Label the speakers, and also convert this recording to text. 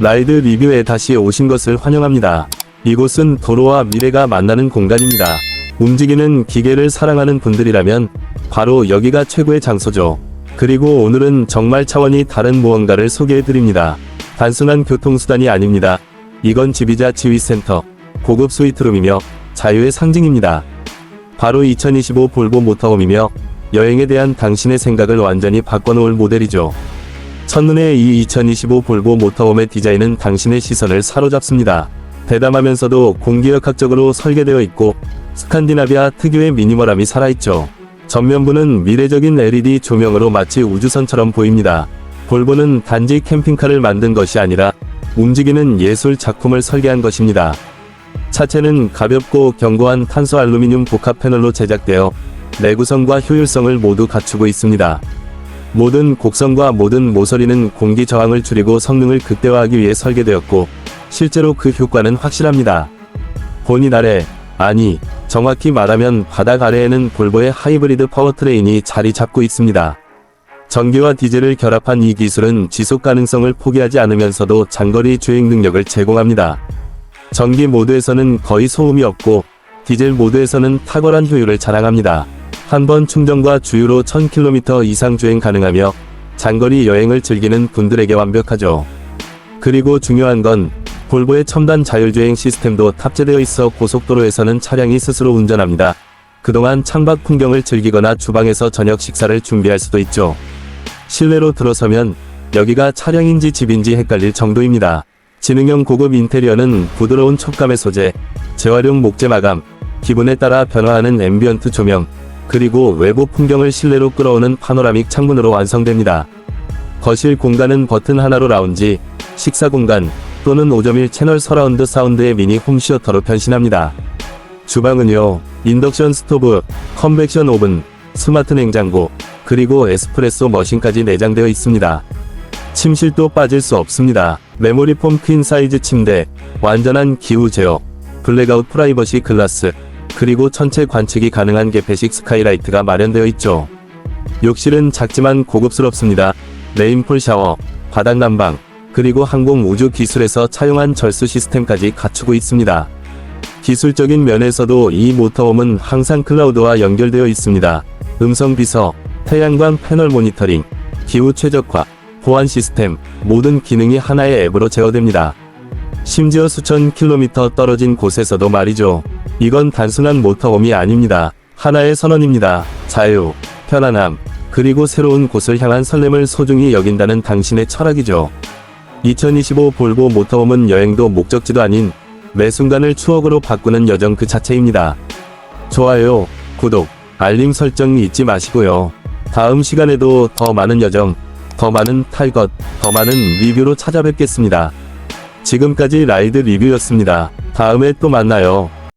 Speaker 1: 라이드 리뷰에 다시 오신 것을 환영합니다. 이곳은 도로와 미래가 만나는 공간입니다. 움직이는 기계를 사랑하는 분들이라면 바로 여기가 최고의 장소죠. 그리고 오늘은 정말 차원이 다른 무언가를 소개해드립니다. 단순한 교통수단이 아닙니다. 이건 지비자 지휘센터, 고급 스위트룸이며 자유의 상징입니다. 바로 2025 볼보 모터홈이며 여행에 대한 당신의 생각을 완전히 바꿔놓을 모델이죠. 첫눈에 이 2025 볼보 모터홈의 디자인은 당신의 시선을 사로잡습니다. 대담하면서도 공기역학적으로 설계되어 있고 스칸디나비아 특유의 미니멀함이 살아있죠. 전면부는 미래적인 LED 조명으로 마치 우주선처럼 보입니다. 볼보는 단지 캠핑카를 만든 것이 아니라 움직이는 예술 작품을 설계한 것입니다. 차체는 가볍고 견고한 탄소 알루미늄 복합 패널로 제작되어 내구성과 효율성을 모두 갖추고 있습니다. 모든 곡선과 모든 모서리는 공기 저항을 줄이고 성능을 극대화하기 위해 설계되었고 실제로 그 효과는 확실합니다. 본인 아래, 아니, 정확히 말하면 바닥 아래에는 볼보의 하이브리드 파워트레인이 자리 잡고 있습니다. 전기와 디젤을 결합한 이 기술은 지속 가능성을 포기하지 않으면서도 장거리 주행 능력을 제공합니다. 전기 모드에서는 거의 소음이 없고 디젤 모드에서는 탁월한 효율을 자랑합니다. 한 번 충전과 주유로 1000km 이상 주행 가능하며 장거리 여행을 즐기는 분들에게 완벽하죠. 그리고 중요한 건 볼보의 첨단 자율주행 시스템도 탑재되어 있어 고속도로에서는 차량이 스스로 운전합니다. 그동안 창밖 풍경을 즐기거나 주방에서 저녁 식사를 준비할 수도 있죠. 실내로 들어서면 여기가 차량인지 집인지 헷갈릴 정도입니다. 지능형 고급 인테리어는 부드러운 촉감의 소재, 재활용 목재 마감, 기분에 따라 변화하는 앰비언트 조명, 그리고 외부 풍경을 실내로 끌어오는 파노라믹 창문으로 완성됩니다. 거실 공간은 버튼 하나로 라운지, 식사 공간, 또는 5.1 채널 서라운드 사운드의 미니 홈시어터로 변신합니다. 주방은요, 인덕션 스토브, 컨벡션 오븐, 스마트 냉장고, 그리고 에스프레소 머신까지 내장되어 있습니다. 침실도 빠질 수 없습니다. 메모리 폼 퀸 사이즈 침대, 완전한 기후 제어, 블랙아웃 프라이버시 글라스, 그리고 전체 관측이 가능한 개폐식 스카이라이트가 마련되어 있죠. 욕실은 작지만 고급스럽습니다. 레인폴 샤워, 바닥 난방, 그리고 항공 우주 기술에서 차용한 절수 시스템까지 갖추고 있습니다. 기술적인 면에서도 이 모터홈은 항상 클라우드와 연결되어 있습니다. 음성 비서, 태양광 패널 모니터링, 기후 최적화, 보안 시스템, 모든 기능이 하나의 앱으로 제어됩니다. 심지어 수천 킬로미터 떨어진 곳에서도 말이죠. 이건 단순한 모터홈이 아닙니다. 하나의 선언입니다. 자유, 편안함, 그리고 새로운 곳을 향한 설렘을 소중히 여긴다는 당신의 철학이죠. 2025 볼보 모터홈은 여행도 목적지도 아닌 매 순간을 추억으로 바꾸는 여정 그 자체입니다. 좋아요, 구독, 알림 설정 잊지 마시고요. 다음 시간에도 더 많은 여정, 더 많은 탈 것, 더 많은 리뷰로 찾아뵙겠습니다. 지금까지 라이드 리뷰였습니다. 다음에 또 만나요.